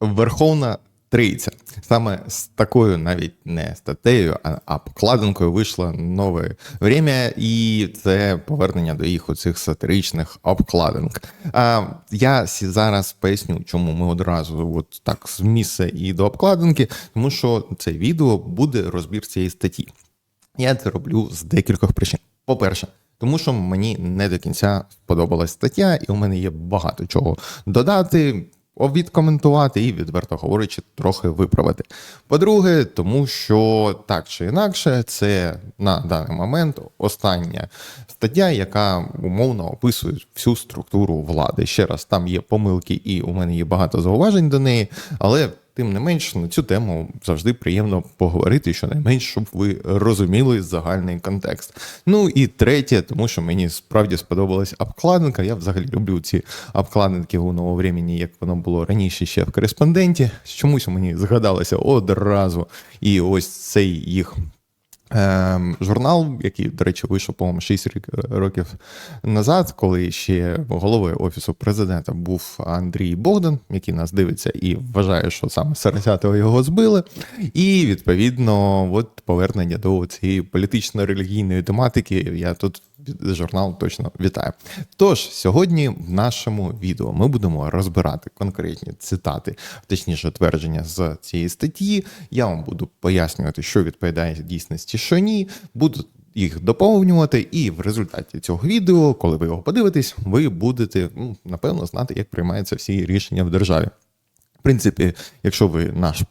Верховна Трійця. Саме з такою навіть не статтею, а обкладинкою вийшло нове время, і це повернення до їх оцих сатиричних обкладинок. А я зараз поясню, чому ми одразу от так з місця і до обкладинки, тому що це відео буде розбір цієї статті. Я це роблю з декількох причин. По-перше, тому що мені не до кінця сподобалась стаття, і у мене є багато чого додати, відкоментувати і, відверто говорячи, трохи виправити. По-друге, тому що так чи інакше, це на даний момент остання стаття, яка умовно описує всю структуру влади. Ще раз, там є помилки, і у мене є багато зауважень до неї, але. Тим не менш, на цю тему завжди приємно поговорити, щонайменш, щоб ви розуміли загальний контекст. Ну і третє, тому що мені справді сподобалась обкладинка. Я взагалі люблю ці обкладинки у новому времені, як воно було раніше ще в кореспонденті. Чомусь мені згадалося одразу. І ось цей їх. Ем, журнал, який, до речі, вийшов, по-моєму, 6 рік- років назад, коли ще головою офісу президента був Андрій Богдан, який нас дивиться і вважає, що саме Сарасятова його збили. І відповідно, от повернення до цієї політично-релігійної тематики. Я тут журнал точно вітаю. Тож сьогодні в нашому відео ми будемо розбирати конкретні цитати, точніше твердження з цієї статті. Я вам буду пояснювати, що відповідає дійсності, що ні. Буду їх доповнювати, і в результаті цього відео, коли ви його подивитесь, ви будете ну, напевно знати, як приймаються всі рішення в державі. В принципі, якщо ви наш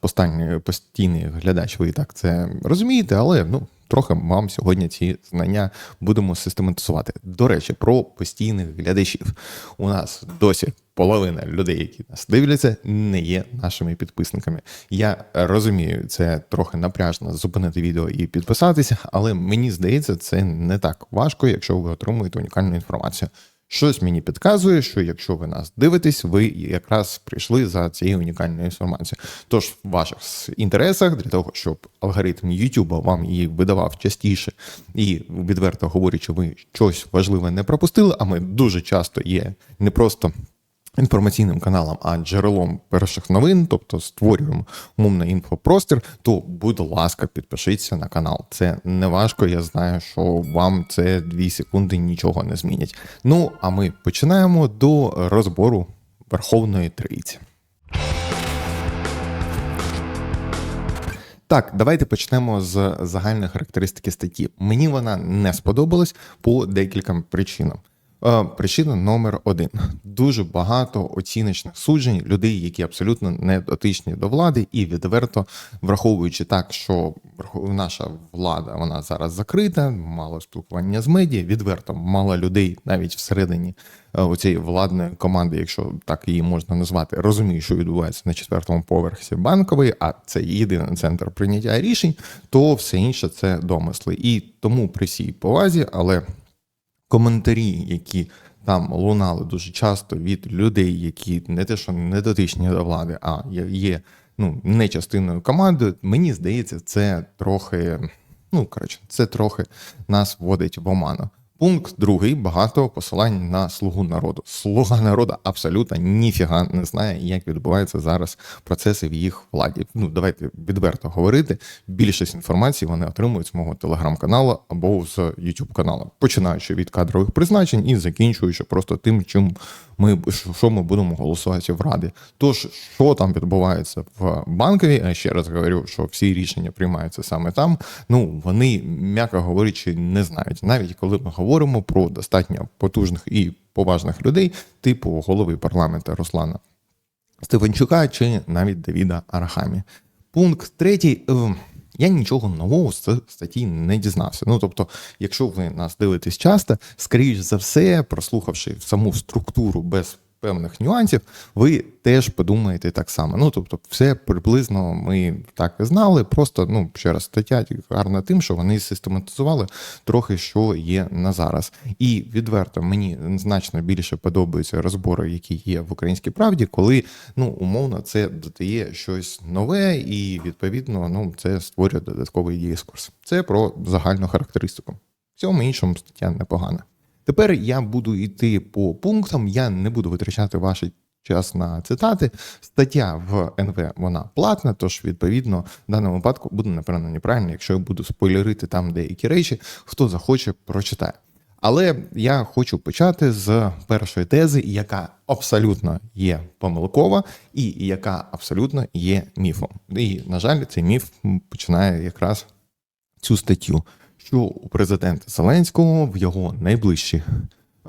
постійний глядач, ви і так це розумієте, але ну. Трохи вам сьогодні ці знання будемо систематизувати. До речі, про постійних глядачів. У нас досі половина людей, які нас дивляться, не є нашими підписниками. Я розумію, це трохи напряжно зупинити відео і підписатися, але мені здається, це не так важко, якщо ви отримуєте унікальну інформацію. Щось мені підказує, що якщо ви нас дивитесь, ви якраз прийшли за цією унікальною інформацією. Тож в ваших інтересах для того, щоб алгоритм YouTube вам її видавав частіше і відверто говорячи, ви щось важливе не пропустили. А ми дуже часто є не просто інформаційним каналом, а джерелом перших новин, тобто створюємо умовний інфопростір, то, будь ласка, підпишіться на канал. Це не важко. Я знаю, що вам це 2 секунди нічого не змінять. Ну а ми починаємо до розбору Верховної Трійці. Так, давайте почнемо з загальної характеристики статті. Мені вона не сподобалась по декільком причинам. Е, Причина номер один: дуже багато оціночних суджень людей, які абсолютно не дотичні до влади, і відверто враховуючи так, що наша влада вона зараз закрита, мало спілкування з медіа, відверто мало людей навіть всередині е, оцієї владної команди, якщо так її можна назвати, розуміє, що відбувається на четвертому поверсі банкової, а це єдиний центр прийняття рішень, то все інше це домисли. І тому при всій повазі, але коментарі, які там лунали дуже часто від людей, які не те, що не дотичні до влади, а є, ну, не частиною команди, мені здається, це трохи, ну коротше, це трохи нас вводить в оману. Пункт другий багато посилань на слугу народу. Слуга народу абсолютно ніфіга не знає, як відбуваються зараз процеси в їх владі. Ну давайте відверто говорити. Більшість інформації вони отримують з мого телеграм-каналу або з YouTube каналу, починаючи від кадрових призначень і закінчуючи просто тим, чим ми що ми будемо голосувати в раді. Тож, що там відбувається в банковій, а ще раз говорю, що всі рішення приймаються саме там. Ну вони, м'яко говорячи, не знають. Навіть коли ми говоримо про достатньо потужних і поважних людей, типу голови парламенту Руслана Стефанчука чи навіть Давіда Арахамі. Пункт третій. Я нічого нового з статті не дізнався. Ну тобто, якщо ви нас дивитесь часто, скоріш за все, прослухавши саму структуру без певних нюансів, ви теж подумаєте так само. Ну тобто, все приблизно ми так і знали. Просто ну ще раз стаття гарна тим, що вони систематизували трохи, що є на зараз. І відверто мені значно більше подобаються розбори, які є в українській правді, коли ну умовно це додає щось нове, і відповідно ну це створює додатковий дискурс. Це про загальну характеристику. В цьому іншому стаття непогана. Тепер я буду йти по пунктам, я не буду витрачати ваш час на цитати. Стаття в НВ вона платна, тож відповідно в даному випадку буде напевно неправильно, якщо я буду спойлерити там деякі речі, хто захоче, прочитає. Але я хочу почати з першої тези, яка абсолютно є помилкова, і яка абсолютно є міфом. І, на жаль, цей міф починає якраз цю статтю, що у президента Зеленського в його найближчі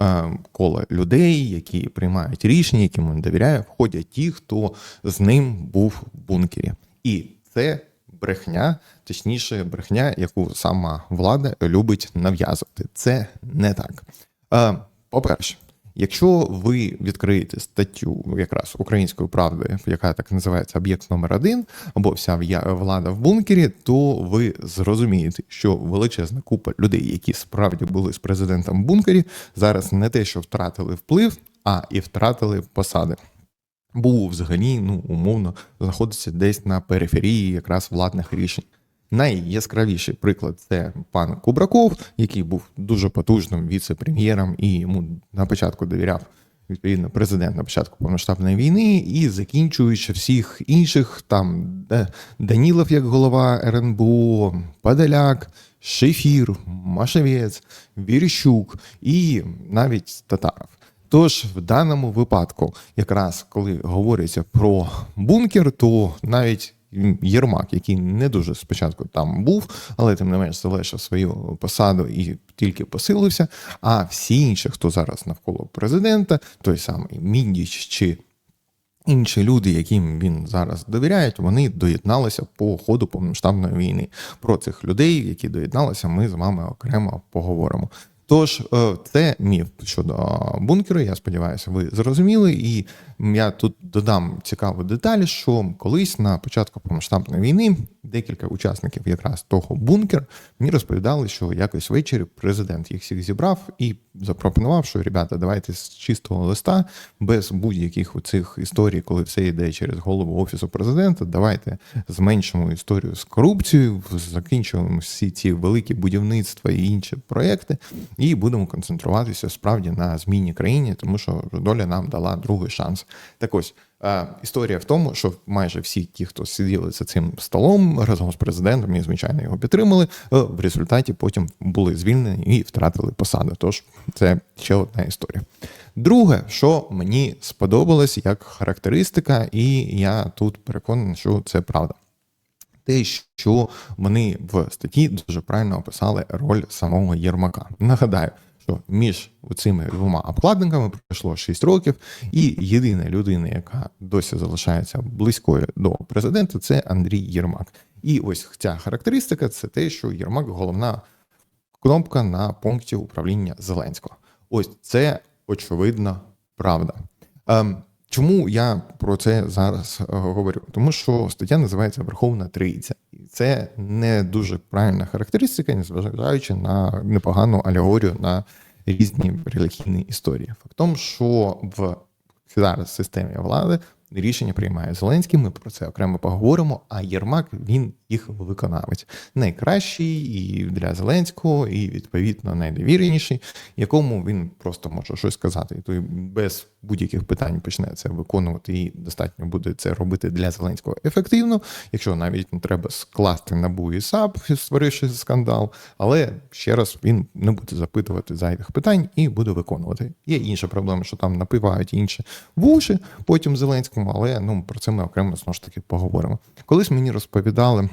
е, коло людей, які приймають рішення, яким він довіряє, входять ті, хто з ним був в бункері. І це брехня, точніше, брехня, яку сама влада любить нав'язувати. Це не так. Е, По-перше, якщо ви відкриєте статтю якраз української правди, яка так називається об'єкт номер один, або вся влада в бункері, то ви зрозумієте, що величезна купа людей, які справді були з президентом в бункері, зараз не те, що втратили вплив, а і втратили посади. Був взагалі, ну умовно, знаходиться десь на периферії якраз владних рішень. Найяскравіший приклад це пан Кубраков, який був дуже потужним віце-прем'єром і йому на початку довіряв відповідно президент на початку повноштабної війни, і закінчуючи всіх інших, там Данілов як голова РНБО, Подоляк, Шефір, Машевець, Віріщук і навіть Татаров. Тож в даному випадку, якраз коли говориться про бункер, то навіть Єрмак, який не дуже спочатку там був, але тим не менш залишив свою посаду і тільки посилився. А всі інші, хто зараз навколо президента, той самий Міндіч чи інші люди, яким він зараз довіряє, вони доєдналися по ходу повномасштабної війни. Про цих людей, які доєдналися, ми з вами окремо поговоримо. Тож е, це міф щодо бункеру. Я сподіваюся, ви зрозуміли. І я тут додам цікаву деталь, що колись на початку повномасштабної війни декілька учасників якраз того бункер мені розповідали, що якось ввечері президент їх всіх зібрав і запропонував, що ребята, давайте з чистого листа, без будь-яких цих історій, коли все йде через голову офісу президента. Давайте зменшимо історію з корупцією, закінчуємо всі ці великі будівництва і інші проекти, і будемо концентруватися справді на зміні країні, тому що доля нам дала другий шанс. Так ось. е, Історія в тому, що майже всі ті, хто сиділи за цим столом разом з президентом, і звичайно його підтримали. е, В результаті потім були звільнені і втратили посаду. Тож це ще одна історія. Друге, що мені сподобалось як характеристика, і я тут переконаний, що це правда. Те, що вони в статті дуже правильно описали роль самого Єрмака. Нагадаю, що між цими двома обкладинками пройшло 6 років, і єдина людина, яка досі залишається близькою до президента, це Андрій Єрмак. І ось ця характеристика це те, що Єрмак головна кнопка на пункті управління Зеленського. Ось це очевидно правда. Ем, чому я про це зараз е, говорю? Тому що стаття називається Верховна Трійця, і це не дуже правильна характеристика, незважаючи на непогану алегорію на різні релігійні історії. Фактом, що в зараз системі влади рішення приймає Зеленський. Ми про це окремо поговоримо. А Єрмак він їх виконавець найкращий і для Зеленського, і відповідно найдовіреніший, якому він просто може щось сказати, і той без будь-яких питань почне це виконувати, і достатньо буде це робити для Зеленського ефективно, якщо навіть не треба скласти набу і САП, створивши скандал. Але ще раз він не буде запитувати зайвих питань і буде виконувати. Є інша проблема, що там напивають інші вуші потім Зеленському, але ну про це ми окремо знову ж таки поговоримо. Колись мені розповідали.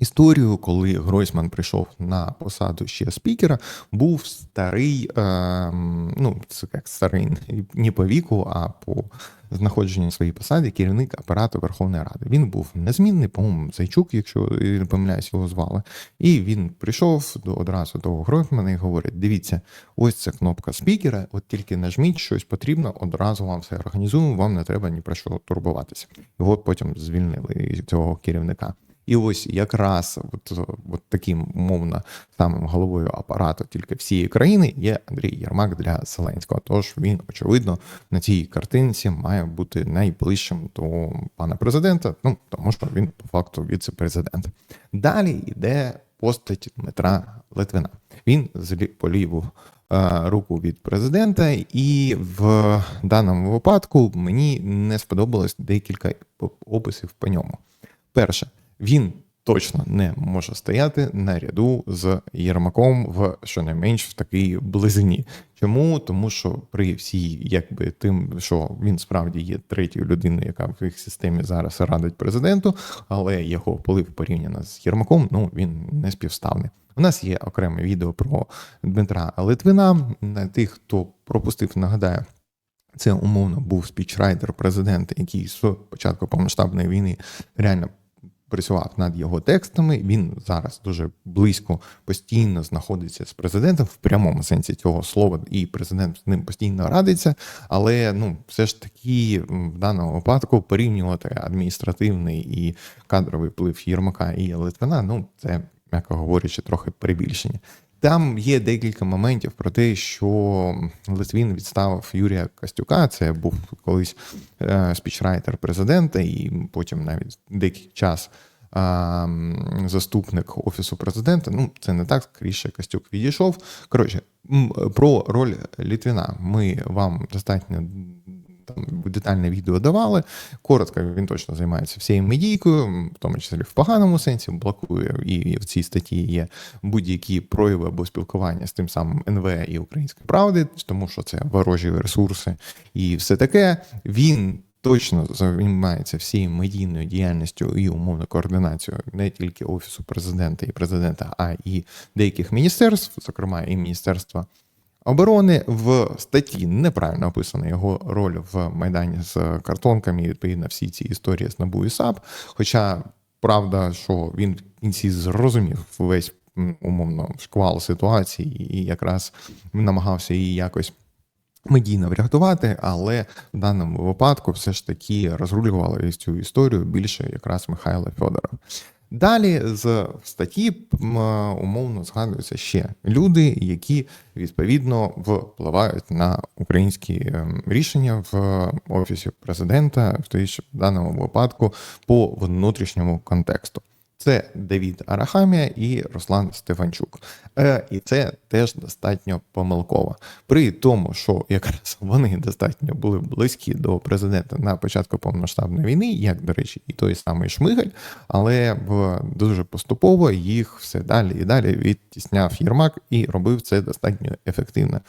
Історію, коли Гройсман прийшов на посаду ще спікера, був старий, е, ну це як старий не по віку, а по знаходженню на своїй посаді керівник апарату Верховної Ради. Він був незмінний, по-моєму, Зайчук, якщо не помиляюсь, його звали. І він прийшов до одразу до Гройсмана і говорить: дивіться, ось ця кнопка спікера, от тільки нажміть щось потрібно, одразу вам все організуємо, вам не треба ні про що турбуватися. Його потім звільнили цього керівника. І ось якраз от, от таким умовно самим головою апарату тільки всієї країни є Андрій Єрмак для Зеленського. Тож він, очевидно, на цій картинці має бути найближчим до пана президента, ну тому що він по факту віце-президент. Далі йде постать Дмитра Литвина. Він злі- по ліву е, руку від президента, і в даному випадку мені не сподобалось декілька описів по ньому. Перше, він точно не може стояти на ряду з Єрмаком в щонайменш в такій близині. Чому? Тому що при всій, якби тим, що він справді є третьою людиною, яка в їх системі зараз радить президенту, але його вплив порівняно з Єрмаком, ну він не співставний. У нас є окреме відео про Дмитра Литвина. На тих, хто пропустив, нагадаю. Це умовно був спічрайтер президента, який з початку повномасштабної війни реально працював над його текстами. Він зараз дуже близько постійно знаходиться з президентом в прямому сенсі цього слова, і президент з ним постійно радиться. Але ну, все ж таки в даному випадку порівнювати адміністративний і кадровий вплив Єрмака і Литвина, ну це м'яко говорячи, трохи перебільшення. Там є декілька моментів про те, що Литвін відставив Юрія Костюка. Це був колись е, спічрайтер президента, і потім навіть деякий час заступник офісу президента. Ну, це не так, скоріше Костюк відійшов. Коротше, про роль Літвіна ми вам достатньо там детальне відео давали. Коротко він точно займається всією медійкою, в тому числі в поганому сенсі, блокує і в цій статті є будь-які прояви або спілкування з тим самим НВ і Української правди, тому що це ворожі ресурси і все таке. Він. Точно займається всією медійною діяльністю і умовно координацією не тільки офісу президента і президента, а і деяких міністерств, зокрема і міністерства оборони. В статті неправильно описана його роль в майдані з картонками, відповідно всі ці історії з НАБУ і САП. Хоча правда, що він в кінці зрозумів весь умовно шквал ситуації і якраз намагався її якось. Медійно врятувати, але в даному випадку все ж таки розрулювали цю історію більше якраз Михайло Федоров. Далі з статті умовно згадуються ще люди, які відповідно впливають на українські ем, рішення в офісі президента, в той в даному випадку по внутрішньому контексту. Це Давід Арахамія і Руслан Стефанчук. Е, І це теж достатньо помилково. При тому, що якраз вони достатньо були близькі до президента на початку повномасштабної війни, як, до речі, і той самий Шмигаль, але в дуже поступово їх все далі і далі відтісняв Єрмак і робив це достатньо ефективно.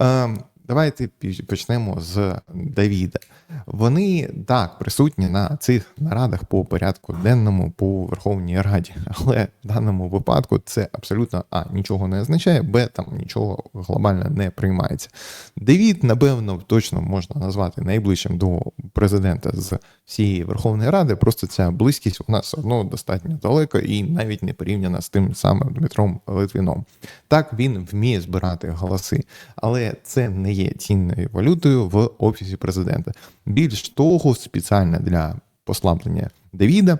Е, Давайте почнемо з Давіда. Вони так присутні на цих нарадах по порядку денному по Верховній Раді, але в даному випадку це абсолютно а нічого не означає, б там нічого глобально не приймається. Давід, напевно, точно можна назвати найближчим до президента з всієї Верховної Ради. Просто ця близькість у нас одно достатньо далеко і навіть не порівняна з тим самим Дмитром Литвином. Так він вміє збирати голоси, але це не є цінною валютою в офісі президента. Більш того, спеціально для послаблення Давіда.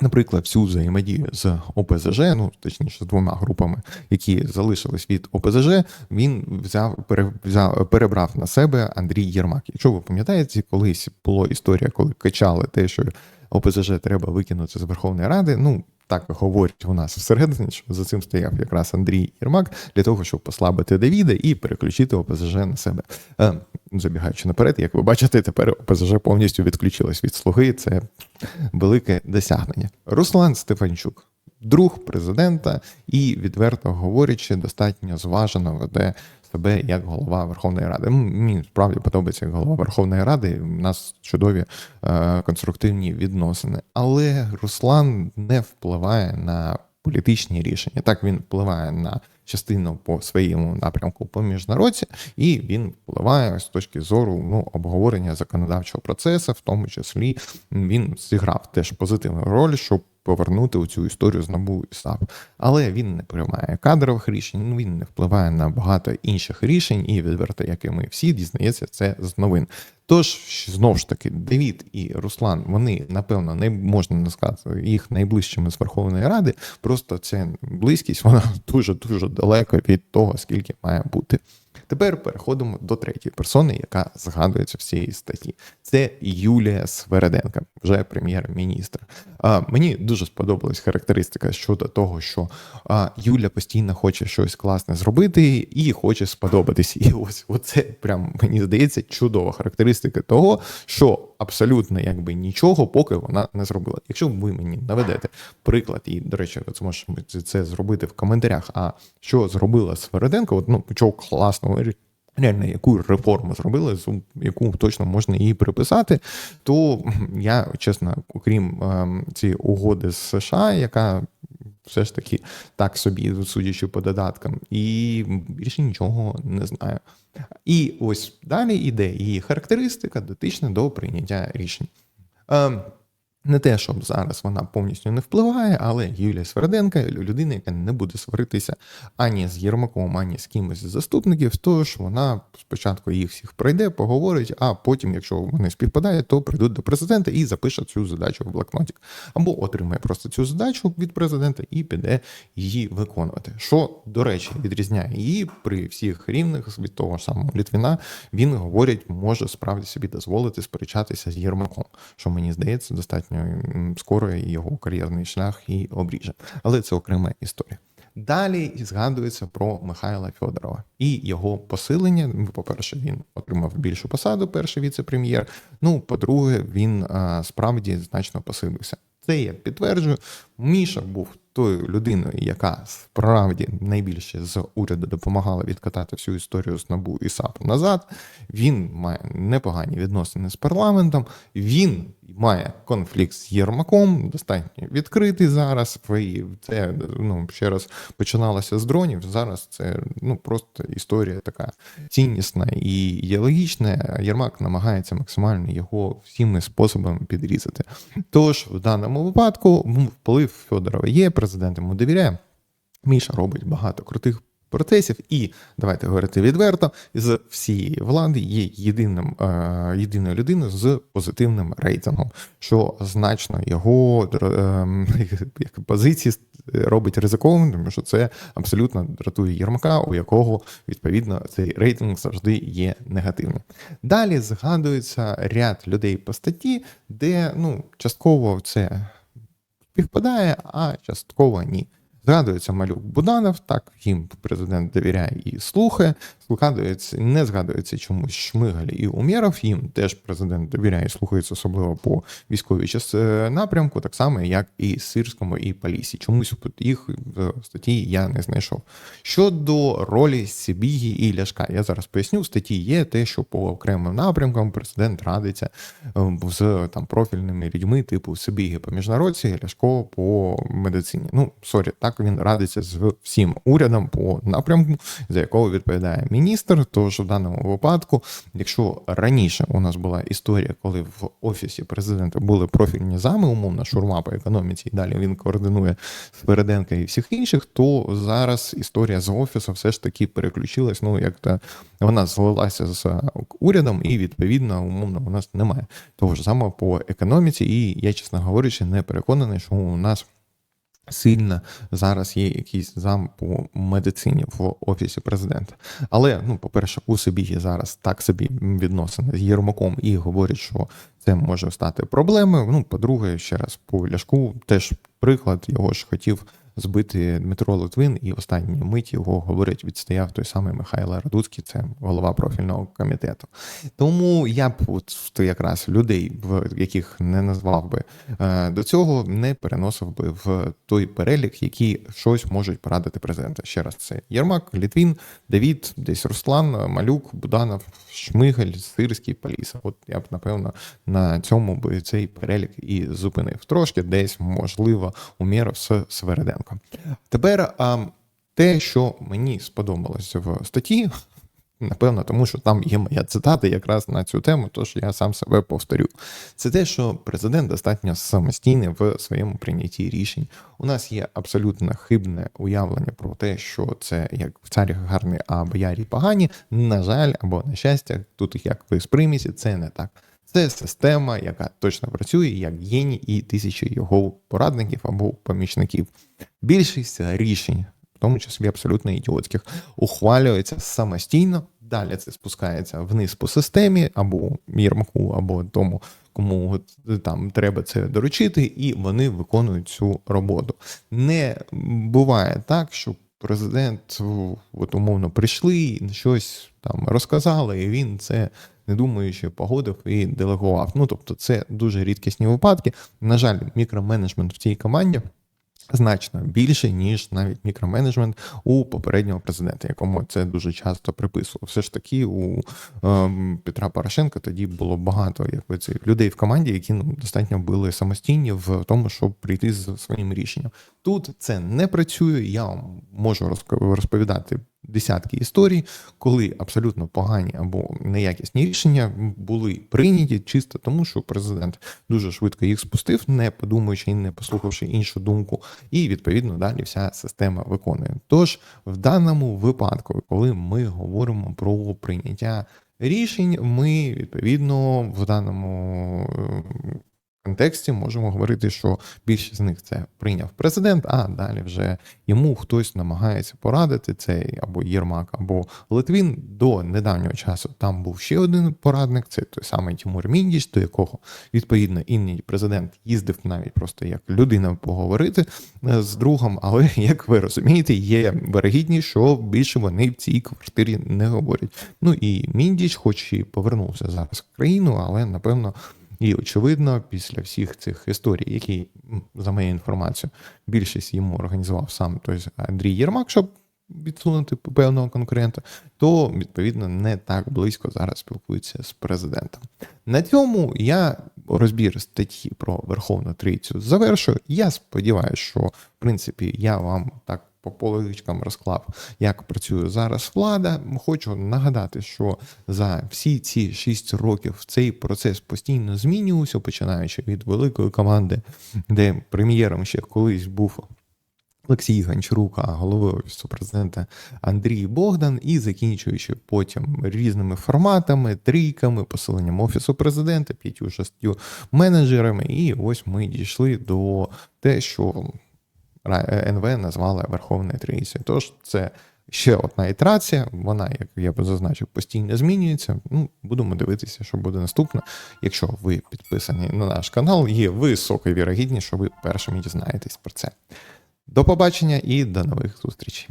Наприклад, всю взаємодію з ОПЗЖ, ну точніше, з двома групами, які залишились від ОПЗЖ, він взяв, пере- взяв перебрав на себе Андрій Єрмак. Якщо ви пам'ятаєте, колись була історія, коли качали те, що ОПЗЖ треба викинути з Верховної Ради. Ну так говорять у нас всередині, що за цим стояв якраз Андрій Єрмак для того, щоб послабити Давіда і переключити ОПЗЖ на себе. Е, забігаючи наперед, як ви бачите, тепер ОПЗЖ повністю відключилась від слуги. Це велике досягнення. Руслан Стефанчук, друг президента, і відверто говорячи, достатньо зважено веде себе як голова Верховної Ради. Мені справді подобається як голова Верховної Ради. У нас чудові е, конструктивні відносини. Але Руслан не впливає на політичні рішення. Так він впливає на частину по своєму напрямку по міжнародці, і він впливає з точки зору ну, обговорення законодавчого процесу, в тому числі він зіграв теж позитивну роль, щоб повернути у цю історію з НАБУ і САП. Але він не приймає кадрових рішень, ну, він не впливає на багато інших рішень, і відверто, як і ми всі, дізнається це з новин. Тож, знову ж таки, Давід і Руслан, вони, напевно, не можна назвати їх найближчими з Верховної Ради. Просто ця близькість, вона дуже-дуже далеко від того, скільки має бути. Тепер переходимо до третьої персони, яка згадується в цій статті. Це Юлія Свереденка, вже прем'єр-міністр. Мені дуже сподобалась характеристика щодо того, що а, Юля постійно хоче щось класне зробити і хоче сподобатись. І ось оце прям мені здається чудова характеристика того, що абсолютно якби нічого, поки вона не зробила. Якщо ви мені наведете приклад, і до речі, це можемо це зробити в коментарях. А що зробила Свереденко? От, ну чого класного реально яку реформу зробили, яку точно можна її приписати, то я чесно, окрім е, цієї угоди з США, яка все ж таки так собі, судячи по додаткам, і більше нічого не знаю. І ось далі йде її характеристика дотична до прийняття рішень. Не те, щоб зараз вона повністю не впливає, але Юлія Сверденка людина, яка не буде сваритися ані з Єрмаком, ані з кимось з заступників, тож вона спочатку їх всіх пройде, поговорить, а потім, якщо вони співпадають, то прийдуть до президента і запише цю задачу в блокнотик. Або отримає просто цю задачу від президента і піде її виконувати. Що, до речі, відрізняє її при всіх рівних від того ж самого Літвіна, він говорить, може справді собі дозволити сперечатися з Єрмаком, що мені здається достатньо скоро його кар'єрний шлях і обріже. Але це окрема історія. Далі згадується про Михайла Федорова і його посилення. Ну, по-перше, він отримав більшу посаду, перший віце-прем'єр. Ну, по-друге, він справді значно посилився. Це я підтверджую. Міша був тою людиною, яка справді найбільше з уряду допомагала відкатати всю історію з НАБУ і САПу назад. Він має непогані відносини з парламентом. Він має конфлікт з Єрмаком, достатньо відкритий зараз. І це ну ще раз починалося з дронів. Зараз це ну просто історія така ціннісна і ідеологічна. Єрмак намагається максимально його всіми способами підрізати. Тож в даному випадку вплив Федорова є, президент йому довіряє. Міша робить багато крутих процесів, і давайте говорити відверто, з всієї влади є єдиним е, єдиною людиною з позитивним рейтингом, що значно його е, позиції робить ризикованим, тому що це абсолютно дратує Єрмака, у якого відповідно цей рейтинг завжди є негативним. Далі згадується ряд людей по статті, де ну частково це співпадає, а частково ні. Згадується малюк Буданов, так їм президент довіряє і слухає. Згадується, не згадується чомусь Шмигаль і Умєров, їм теж президент довіряє слухається, особливо по військовій час е, напрямку, так само, як і Сирському і Палісі. Чомусь їх в статті я не знайшов. Щодо ролі Сибігі і Ляшка, я зараз поясню, в статті є те, що по окремим напрямкам президент радиться е, з там профільними людьми, типу Сибіги по міжнародці, Ляшко по медицині. Ну, сорі, так він радиться з всім урядом по напрямку, за якого відповідає міністр. Тож в даному випадку, якщо раніше у нас була історія, коли в офісі президента були профільні зами, умовно шурма по економіці, і далі він координує Спереденка і всіх інших, то зараз історія з офісу все ж таки переключилась. Ну як то вона злилася з урядом, і відповідно умовно у нас немає того ж самого по економіці. І я, чесно говорячи, не переконаний, що у нас сильно зараз є якийсь зам по медицині в офісі президента. Але, ну, по-перше, у собі зараз так собі відносини з Єрмаком і говорять, що це може стати проблемою. Ну, по-друге, ще раз по ляшку теж приклад його ж хотів збити Дмитро Литвин, і останній мить його говорить, відстояв той самий Михайло Радуцький, це голова профільного комітету. Тому я б от якраз людей, в яких не назвав би е, до цього, не переносив би в той перелік, які щось можуть порадити президента. Ще раз це Єрмак, Літвін, Давід, десь Руслан, Малюк, Буданов, Шмигель, Сирський, Паліса. От я б напевно на цьому би цей перелік і зупинив. Трошки десь можливо умірав з Свереденко ринку. Тепер те, що мені сподобалось в статті, напевно, тому що там є моя цитата якраз на цю тему, тож я сам себе повторю. Це те, що президент достатньо самостійний в своєму прийнятті рішень. У нас є абсолютно хибне уявлення про те, що це як в царі гарний, а боярі погані. На жаль, або на щастя, тут як ви сприйміться, це не так. Це система, яка точно працює як геній і тисячі його порадників або помічників. Більшість рішень, в тому числі абсолютно ідіотських, ухвалюється самостійно Далі це спускається вниз по системі, або Єрмаку, або тому, кому там треба це доручити, і вони виконують цю роботу. Не буває так, що президент от умовно прийшли, щось там розказали, і він це не думаючи, погодив і делегував. Ну тобто, це дуже рідкісні випадки. На жаль, мікроменеджмент в цій команді. Значно більше, ніж навіть мікроменеджмент у попереднього президента, якому це дуже часто приписував. Все ж таки, у ем, Петра Порошенка тоді було багато якби, цих людей в команді, які ну, достатньо були самостійні в тому, щоб прийти з своїм рішенням. Тут це не працює. Я вам можу розповідати десятки історій, коли абсолютно погані або неякісні рішення були прийняті чисто тому, що президент дуже швидко їх спустив, не подумаючи і не послухавши іншу думку, і відповідно далі вся система виконує. Тож в даному випадку, коли ми говоримо про прийняття рішень, ми відповідно в даному е, контексті можемо говорити, що більшість з них це прийняв президент, а далі вже йому хтось намагається порадити цей або Єрмак, або Литвін. До недавнього часу там був ще один порадник, це той самий Тимур Міндіч, до якого відповідно інний президент їздив навіть просто як людина поговорити е, з другом. Але як ви розумієте, є вирогідність, що більше вони в цій квартирі не говорять. Ну і Міндіч, хоч і повернувся зараз в країну, але напевно. І очевидно, після всіх цих історій, які, за моєю інформацією, більшість йому організував сам той Андрій Єрмак, щоб відсунути певного конкурента, то відповідно не так близько зараз спілкується з президентом. На цьому я розбір статті про Верховну Трійцю завершую. Я сподіваюся, що в принципі я вам так. По поличкам розклав, як працює зараз влада. Хочу нагадати, що за всі ці шість років цей процес постійно змінювався, починаючи від великої команди, де прем'єром ще колись був Олексій Гончарук, а головою офісу президента Андрій Богдан, і закінчуючи потім різними форматами, трійками, посиленням офісу президента, п'ятью шестю менеджерами. І ось ми дійшли до те, що НВ назвала Верховною Трійцею. Тож це ще одна ітерація. Вона, як я би зазначив, постійно змінюється. Ну, будемо дивитися, що буде наступне. Якщо ви підписані на наш канал, є висока вірогідність, що ви першими дізнаєтесь про це. До побачення і до нових зустрічей.